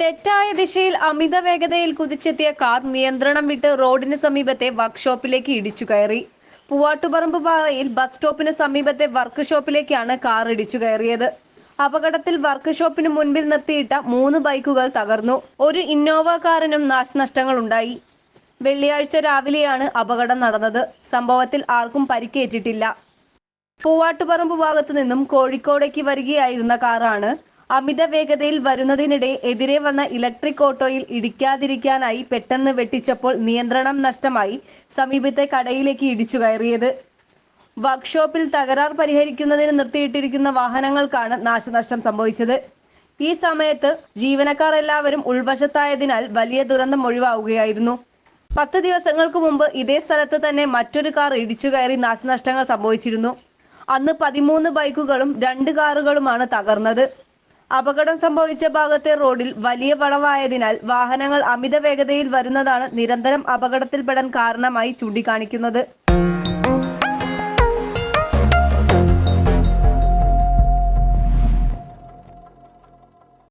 തെറ്റായ ദിശയിൽ അമിത വേഗതയിൽ കുതിച്ചെത്തിയ കാർ നിയന്ത്രണം വിട്ട് റോഡിന് സമീപത്തെ വർക്ക്ഷോപ്പിലേക്ക് ഇടിച്ചു കയറി. പൂവാട്ടുപറമ്പ് പാതയിൽ ബസ് സ്റ്റോപ്പിന് സമീപത്തെ വർക്ക്ഷോപ്പിലേക്കാണ് കാർ ഇടിച്ചു കയറിയത്. അപകടത്തിൽ വർക്ക്ഷോപ്പിന് മുൻപിൽ നിർത്തിയിട്ട മൂന്ന് ബൈക്കുകൾ തകർന്നു. ഒരു ഇന്നോവ കാറിനും നാശനഷ്ടങ്ങൾ ഉണ്ടായി വെള്ളിയാഴ്ച രാവിലെയാണ് അപകടം നടന്നത്. സംഭവത്തിൽ ആർക്കും പരിക്കേറ്റിട്ടില്ല. പൂവാട്ടുപറമ്പ് ഭാഗത്തു നിന്നും കോഴിക്കോടേക്ക് വരികയായിരുന്ന കാറാണ് അമിത വേഗതയിൽ വരുന്നതിനിടെ എതിരെ വന്ന ഇലക്ട്രിക് ഓട്ടോയിൽ ഇടിക്കാതിരിക്കാനായി പെട്ടെന്ന് വെട്ടിച്ചപ്പോൾ നിയന്ത്രണം നഷ്ടമായി സമീപത്തെ കടയിലേക്ക് ഇടിച്ചു കയറിയത്. വർക്ക്ഷോപ്പിൽ തകരാർ പരിഹരിക്കുന്നതിന് നിർത്തിയിട്ടിരിക്കുന്ന വാഹനങ്ങൾക്കാണ് നാശനഷ്ടം സംഭവിച്ചത്. ഈ സമയത്ത് ജീവനക്കാർ എല്ലാവരും ഉൾവശത്തായതിനാൽ വലിയ ദുരന്തം ഒഴിവാവുകയായിരുന്നു. പത്ത് ദിവസങ്ങൾക്ക് മുമ്പ് ഇതേ സ്ഥലത്ത് തന്നെ മറ്റൊരു കാർ ഇടിച്ചു കയറി നാശനഷ്ടങ്ങൾ സംഭവിച്ചിരുന്നു. അന്ന് പതിമൂന്ന് ബൈക്കുകളും രണ്ട് കാറുകളുമാണ് തകർന്നത്. അപകടം സംഭവിച്ച ഭാഗത്തെ റോഡിൽ വലിയ വളവായതിനാൽ വാഹനങ്ങൾ അമിത വേഗതയിൽ വരുന്നതാണ് നിരന്തരം അപകടത്തിൽപ്പെടാൻ കാരണമായി ചൂണ്ടിക്കാണിക്കുന്നത്.